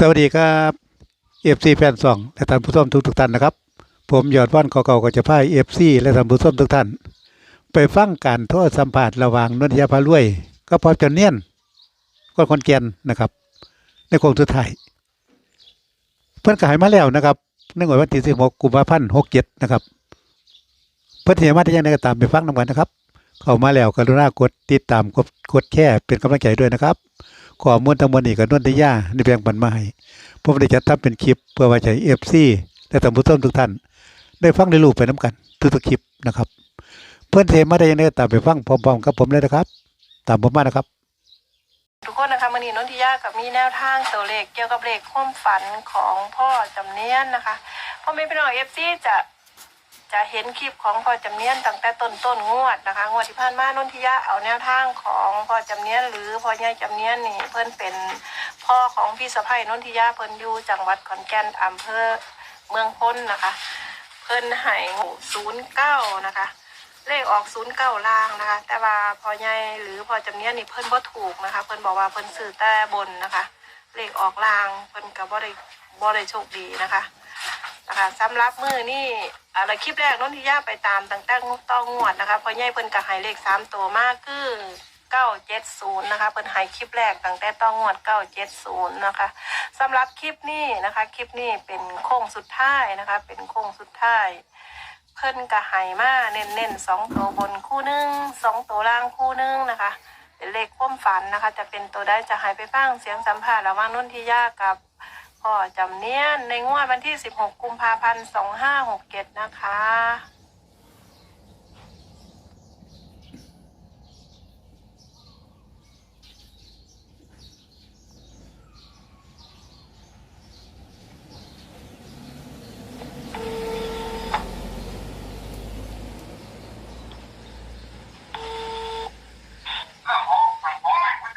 สวัสดีครับเอฟซีแฟนซองและท่านผู้ชมทุกทุกท่านนะครับ ผมยอดว่านเก่าๆก็จะพายเอฟซีและท่านผู้ชมทุกท่าน ไปฟังการโทษสัมภาษณ์ระหว่างนนทยาพารวยก็พอจนเนียนก็คนแกนนะครับ ในโครงสุดท้ายเพิ่นก็หายมาแล้วนะครับในงวดวันที่16กุมภาพันธ์67นะครับ เพิ่นสิให้มาได้ยังไงก็ตามไปฟังนำกันนะครับ เข้ามาแล้วกรุณากดติดตามกดกดแค่เป็นกำลังใจด้วยนะครับ ขอมูลทั้งหมดนี้กับนนทยาในแบ่งปันมาให้ผมได้จัดทำเป็นคลิปเพื่อไว้ใช้เอฟซีและท่านผู้ชมทุกท่าน ได้ฟังได้รู้ไปน้ำกันทุกๆคลิปนะครับ เพื่อนเทมาได้ยังไงก็ตามไปฟังพร้อมๆกับผมเลยนะครับ ตามผมมานะครับ ทุกคนนะคะมันนี้นนทิยากับมีแนวทางตัวเลขเกี่ยวกับเลขความฝันของพ่อจำเนียนนะคะพ่อแม่พี่น้องเอฟซีจะ จะเห็นคลิปของพ่อจำเนียนตั้งแต่ต้นต้นงวดนะคะ งวดที่ผ่านมานนทิยาเอาแนวทางของพ่อจำเนียนหรือพ่อใหญ่จำเนียนนี่เพิ่นเป็นพ่อของพี่สะใภ้นนทิยาเพิ่นอยู่จังหวัดขอนแก่นอำเภอเมืองพ้นนะคะ เพิ่นให้ศูนย์เก้านะคะ เลขออกศูนย์เก้าล่างนะคะ แต่ว่าพ่อใหญ่หรือพ่อจำเนียนนี่เพิ่นบ่ถูกนะคะ เพิ่นบอกว่าเพิ่นซื้อแต่บนนะคะ เลขออกล่างเพิ่นก็บ่ได้บ่ได้โชคดีนะคะ นะคะสำหรับมือนี่อะไรคลิปแรกนนทิยาไปตามตั้งแต่ต้องงวดนะคะพอใหญ่เพิ่นก็ให้เลขสามตัวมากคือเก้าเจ็ดศูนย์นะคะเพิ่นให้คลิปแรกตั้งแต่ต้องงวดเก้าเจ็ดศูนย์นะคะสำหรับคลิปนี้นะคะคลิปนี้เป็นโค้งสุดท้ายนะคะ เป็นโค้งสุดท้าย เพิ่นกะไหมาเน้นเน้นๆสองตัวบนคู่หนึ่งสองตัวล่างคู่หนึ่งนะคะเป็นเลขความฝันนะคะ จะเป็นตัวได้จะหายไปบ้างเสียงสัมภาษณ์ระหว่างนุ่นทิยากับ พ่อจำเนียนในงวดวันที่ 16 กุมภาพันธ์ 2567 นะคะ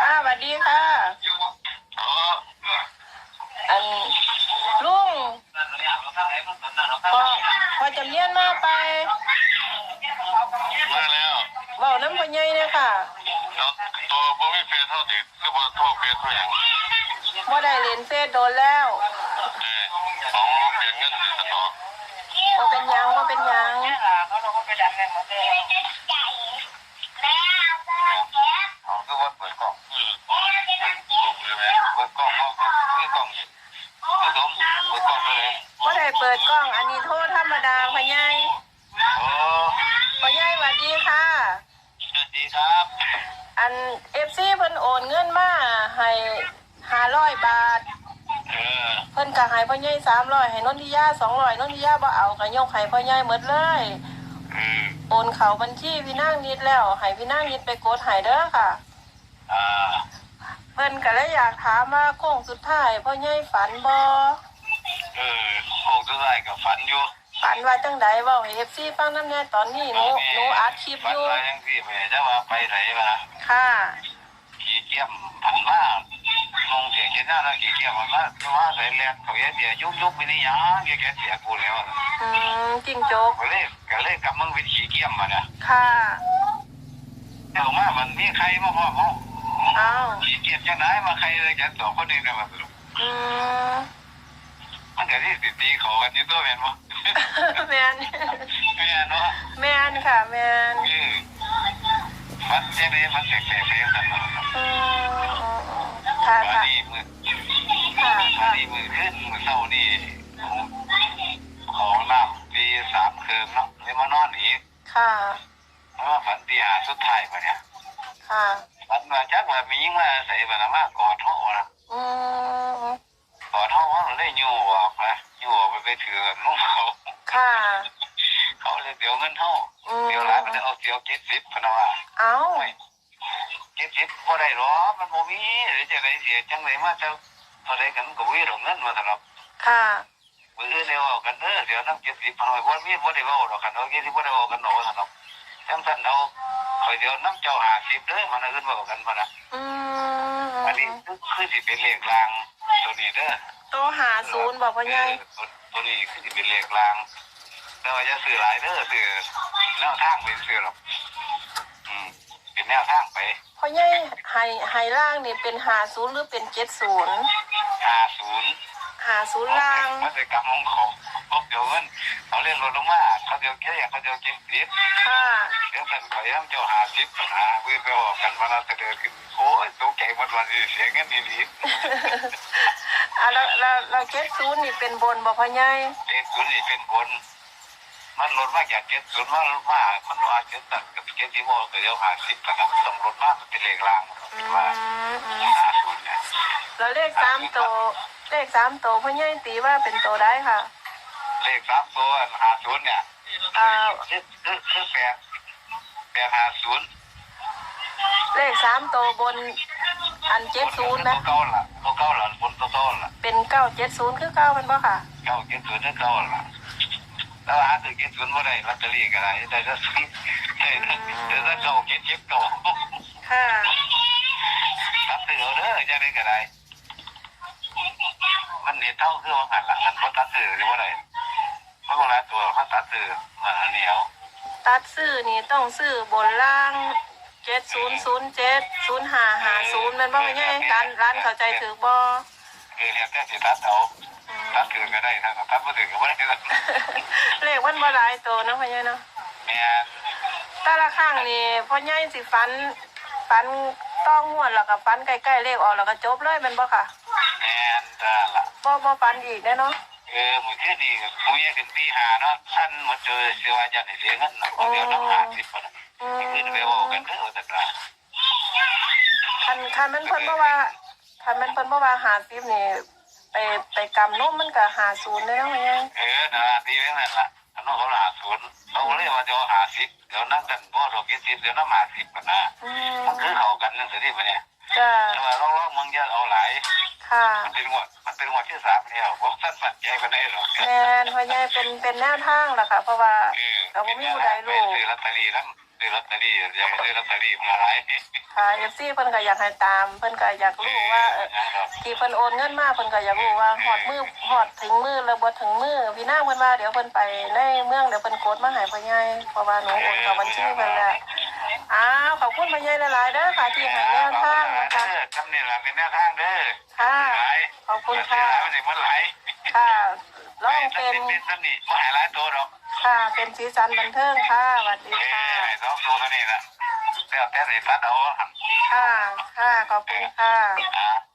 อ่าสวัสดีค่ะ อันลุงพอ จำเนียนมาไปมาแล้วเบาน้ำพอใหญ่เนี่ยค่ะแล้วตัวบ่มีเฟซเท่าติคือบ่โทรเฟซเท่าหยังว่าได้เลนเฟซโดนแล้ว นเอฟซีเพิ่นโอนเงินมาให้ห้าร้อยบาท เออเพิ่นก็ให้พ่อใหญ่สามร้อยให้นนทิยาสองร้อยนนทิยาบ่เอาก็ยกให้พ่อใหญ่หมดเลย อืมโอนเขาบัญชีพี่นางนิดแล้วให้พี่นางนิดไปกดให้เด้อค่ะ อ่าเพิ่นก็เลยอยากถามว่าโค้งสุดท้ายพ่อใหญ่ฝันบ่เออโค้งสุดท้ายก็ฝันอยู่ ฝันว่าจังใดเว้าให้ FC ฟังนำแน่ตอนนี้หนูหนูอัดคลิปฝัอนยู่ว่าจังซี่แม่จะว่าไปไหนมาค่ะ ขี่เกียมผันมากมองเสียงเขียนหน้าแล้วขี่เกียมมันมาว่าใส่แรงเขาเยเดียยุบยุบไปนี่ยังแกเสียกูแล้วอืมจิ้งจก ก็เลยก็เลยกลับมึงไปขี่เกียมมาเนี่ยค่ะ เอามามันมีใครมาพ่อเขาเอ้าขี่เกียมจังไหนมาใครเลยจะสองคนนี้กันมาสรุปอืมมันก็ที่ติดตีเขากันอยี่ตัวแม่นบ่ แม่นแม่นเนาะแม่นค่ะ แม่นคือมันเจ๊เลยมันแตกๆไปกันเนาะอืมค่ะ วันค่ะ นี้มือค่ะ วันค่ะ นี้มือขึ้นมือเศร้านี่ของน้ำปีสามเคิมเนาะเลยมานอนอีกค่ะ เพราะว่าฝันตีหาสุดท้ายปะเนี่ยค่ะ ฝันว่าจักว่ามียิ่งมาใส่บานะมากอดห้องนะ อืม กอดห้องห้องเลยยู่ออกนะยู่ออก ไปไปถือนุ่งเขาค่ะ เขาเลยเดี๋ยวเงินห้องอืม เดี๋ยวร้านมันจะเอาเดี๋ยวเจ็ดสิบพะนะว่าเอ้าเจ็ดสิบพอได้หรอมันโมมีหรือจะไรเสียจังไรมาจะพอได้กันก็วิ่งหลงเงินมาสำหรับค่ะมือเดียวเอากันเด้อเดี๋ยวนั่งเจ็ดสิบพะนะว่ามีพอได้ว่าหรอกกันเนาะยี่สิบพอได้ว่ากันหนอสำหรับจังสันเราคอยเดี๋ยวน้ำเจ้าหาสิบเด้อมันขึ้นว่ากันพะนะอือันนี้มคือสิเป็นเลขรางตัวนี้เด้อโตหาศูนย์บอกว่าไงเออ ตัวนี้คือสิเป็นเลขรางแต่ว่าจะซื้อหลายเด้อซื้อแนวทางเป็นซื้อหรอกอืมเป็นแนวทางไปพ่อใหญ่ไฮไฮล่างนี่เป็นหาศูนย์หรือเป็นเจ็ดศูนย์หห้าศูนย์หาศูนย์ล่าง มันจะกำมงของพวกเดี๋ยวมันเขาเรียกรถลงมาเขาเดี๋ยวแค่เขาเดี๋ยวเก็บเสียค่ะเดี๋ยวสั่นเขาย้ำเจ้าหาสิบนะเพื่อไปออกกันมาแล้วจะเดินขึ้นโอ้ยตกใจหมดวันนี้เสียเงินดี อะแล้วแล้วแล้วเจ็ดศูนย์นี่เป็นบนบ่พ่อใหญ่ๆเจ็ดศูนย์นี่เป็นบน มันลดมากจากเจ็ดศูนย์มันลดมากมันว่าเจ็ดตัดกับเจ็ดที่โมก็เดี๋ยวหาสิบกันนะต้องลดมากมันเป็นเลขล่างอืมว่าอืมหาศูนย์เนี่ยแล้วเลขสามตัวเลขสามตัวพ่อใหญ่ตีว่าเป็นตัวได้ค่ะเลขสามตัวหาศูนย์เนี่ยอ่าคือคือคือแปดแปดหาศูนย์เลขสามตัวบน อันเจ็ดศูนย์นะตัวเก้าล่ะตัวเก้าล่ะบนตัวเก้าล่ะเป็นเก้าเจ็ดศูนย์คือเก้าเป็นบ่ค่ะ เก้าเจ็ดศูนย์ตัวเก้าล่ะแล้วหาซื้อเจ็ดศูนย์ไม่ได้ลอตเตอรี่ก็ได้แต่ถ้าซื้อแต่ถ้าเก้าเจ็ดเจ็ดเก้าค่ะ รับซื้อเอาเด้อจะได้ก็ได้มันเห็นเท่าคือว่าหันหลังหันเพราะตัดซื้อหรือว่าอะไรเพราะเวลาตัวเขาตัดซื้อมาอันเดียว ตัดซื้อนี่ต้องซื้อบนล่าง เจ็ดศูนย์ศูนย์เจ็ดศูนย์ห้าห้าศูนย์มันบ่พ่อใหญ่ร้านร้านเข้าใจถือบ่คือเรียกแค่สิตัดเอาตัดซื้อก็ได้ถ้าตัดไม่ถือก็ไม่ได้เลขมันบ่หลายตัวเนาะพ่อใหญ่เนาะแม่แต่ละครั้งนี่พ่อใหญ่สิฟันฟันต้องงวดแล้วก็ฟันใกล้ๆเลขออกแล้วก็จบเลยแมันบ่ค่ะแม่จ้าละบ่บ่ฟันอีกแน่เนาะเออมือที่ดีคุยกันปีหาเนาะท่านมาเจอเสียว่าจะเสียเงินเนาะเดี๋ยวต้องหาสิบคนอืม ขึ้นไปบอกกันเด้อแต่ละคันคันมันเพิ่นบ่ว่าคันมันเพิ่นบ่ว่า50นี่ไปไปกำนมมันก็50เด้อเนาะพ่อใหญ่เออนะดีไว้นั่นล่ะอันนั้นเขาหาศูนย์เขาเลยว่าจะหาสิบเดี๋ยวนั่งกันพ่อดอกเกี้ยสิบเดี๋ยวนั่งหาสิบกันนะอืมันคือมเขากันนั่นสิที่มันเนี่ยจ้าแต่ว่าเราลองมึงจะเอาหลายค่ะมันเป็นงวดมันเป็นงวดที่สามแล้วพวกท่านปัจจัยกันได้หรอกแม่นพ่อใหญ่เป็นเป็นแนวทางล่ะค่ะ เพราะว่าเออเราบ่มีผู้ใดรู้ซื้อลอตเตอรี่นั่นซื้ อลอตเตอรี่อย่าไปซื้อลอตเตอรี่มาหลายค่ะ FC เพิ่นก็อยากให้ตาม เพิ่นก็อยากรู้ว่าเออที่เพิ่นโอนเงินมาเพิ่นก็อยากรู้ว่าฮอดมือฮอดถึงมือแล้วบ่ถึงมือพี่นางเพิ่นว่าเดี๋ยวเพิ่นไปในเมืองเดี๋ยวเพิ่นโกดมาให้พ่อใหญ่เพราะว่าหนูโอนเข้าบัญชีเพิ่นแล้วอ้าวขอบคุณพ่อใหญ่หลายๆเด้อค่ะที่ให้แนวทางนะคะจำนี่แหละเป็นแนวทางเด้อค่ะขอบคุณค่ะมันนี่มันไหลค่ะลองเป็นเป็นสนิทมาหายหลายตัวดอก ค่ะ เป็นสีสันบันเทิงค่ะสวัสดีเอ้ค่ะ ยสองตัวกันนี่ละแล้วแต่สิตัดเอาอะค่ะ ค่ะ ขอบคุณค่ะ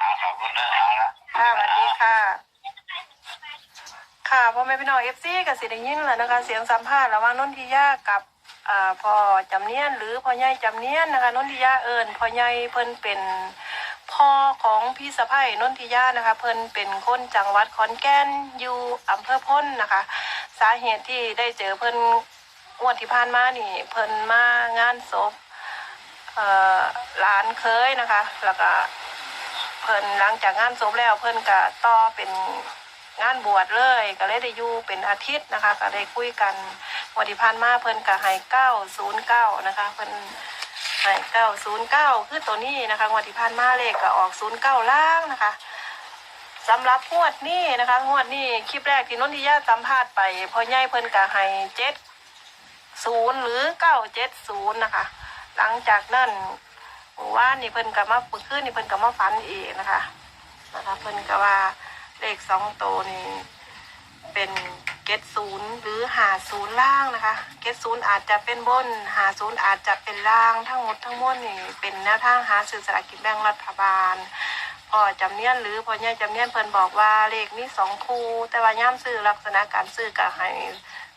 อ่าขอบคุณนะเอาละ ค่ะสวัสดีค่ะ ค่ะพ่อแม่พี่น้องเอฟซีกับสิได้ยินแล้วนะคะ เสียงสัมภาษณ์ระหว่างนนทิยากับอ่าพ่อจำเนียนหรือพ่อใหญ่จำเนียนนะคะนนทิยาเอิญพ่อใหญ่เพิ่นเป็น พ่อของพี่สะพ้ายนนทิยานะคะ เพิ่นเป็นคนจังหวัดขอนแก่นอยู่อำเภอพ้นนะคะ สาเหตุที่ได้เจอเพิ่นงวดที่ผ่านมานี่ เพิ่นมางานศพหลานเคยนะคะ แล้วก็เพิ่นหลังจากงานศพแล้ว เพิ่นก็ต่อเป็นงานบวชเลย ก็เลยได้อยู่เป็นอาทิตย์นะคะ ก็ได้คุยกันวันที่ผ่านมาเพิ่นก็ให้เก้าศูนย์เก้านะคะ เพิ่น ให้เก้าศูนย์เก้าคือตัวนี้นะคะวันที่ผ่านมาเลขก็ออกศูนย์เก้าล่างนะคะสำหรับงวดนี้นะคะงวดนี้คลิปแรกที่นนทิยาสัมภาษณ์ไปพ่อใหญ่เพิ่นก็ให้เจ็ดศูนย์หรือเก้าเจ็ดศูนย์นะคะ หลังจากนั้นว่านี่เพิ่นก็มาปึกขึ้นนี่เพิ่นก็มาฟันอีกนะคะนะคะเพิ่นก็ว่าเลขสองตัวนี่เป็น เกตศูนย์หรือหาศูนย์ล่างนะคะ เกตศูนย์อาจจะเป็นบน หาศูนย์อาจจะเป็นล่างทั้งหมดทั้งมวลนี่เป็นแนวทางหาสื่อสลากกินแบ่งรัฐบาลพอจำเนียนหรือพอเนี่ยจำเนียนเพิ่นบอกว่าเลขมีสองคู่ แต่ว่าย่ำซื้อลักษณะการซื้อก็ให้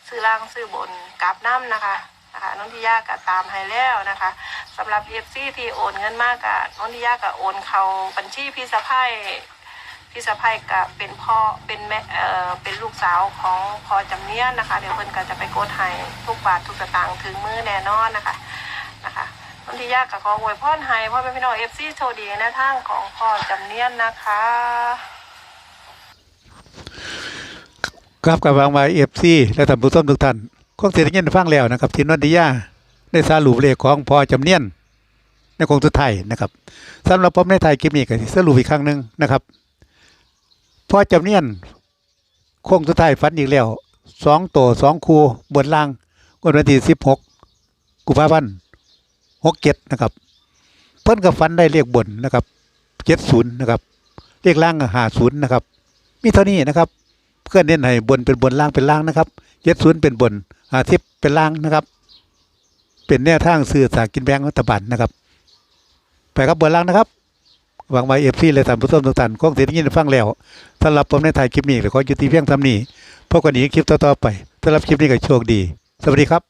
ซื้อล่างซื้อบนกลับน้ำนะคะนะคะน้องที่ยากก็ตามให้แล้วนะคะสำหรับเอฟซีที่โอนเงินมากกับน้องที่ยากก็โอนเขาบัญชีพี่สะพ้าย พี่สะพ้ายก็เป็นพ่อเป็นแม่เอ่อเป็นลูกสาวของพ่อจำเนียนนะคะ เดี๋ยวเพิ่นก็จะไปโกดให้ทุกบาททุกสตางค์ถึงมือแน่นอนนะคะนะคะน้องที่ยากก็ขออวยพรให้พ่อแม่พี่น้องเอฟซีโชดีในทางของพ่อจำเนียนนะคะครับกับวางไว้เอฟซีและท่านผู้ชมทุกท่านคงเสียงยินฟังแล้วนะครับที่นนทิยาได้สรุปเลขของพอจำเนียนในคงสุดท้ายนะครับสำหรับผมในไทยคลิปนี้ก็สิสรุปอีกครั้งหนึ่งนะครับ พอจำเนียนโค้งสุดท้ายฟันอีกแล้วสองตัวสองคูบนล่างวันที่สิบหกกุมภาพันธ์หกเจ็ดนะครับ เพิ่นกับฟันได้เลขบนนะครับเจ็ดศูนย์นะครับเลขล่างหาศูนย์นะครับ มีเท่านี้นะครับ เพื่อนเน้นให้บนเป็นบนล่างเป็นล่างนะครับเจ็ดศูนย์เป็นบนหาทิพเป็นล่างนะครับ เป็นแนวทางสื่อสารกินแบงรัฐบาลนะครับ ไปครับบนล่างนะครับ หวังไว้เอฟซีเลยท่านผู้ชมทุกท่านคงเสียงยินได้ฟังแล้วสำหรับผมในถ่ายคลิปนี้ก็ขอจุติเพียงเทำนี้พบกันอีกคลิปต่อๆไปสำหรับคลิปนี้ก็โชคดี สวัสดีครับ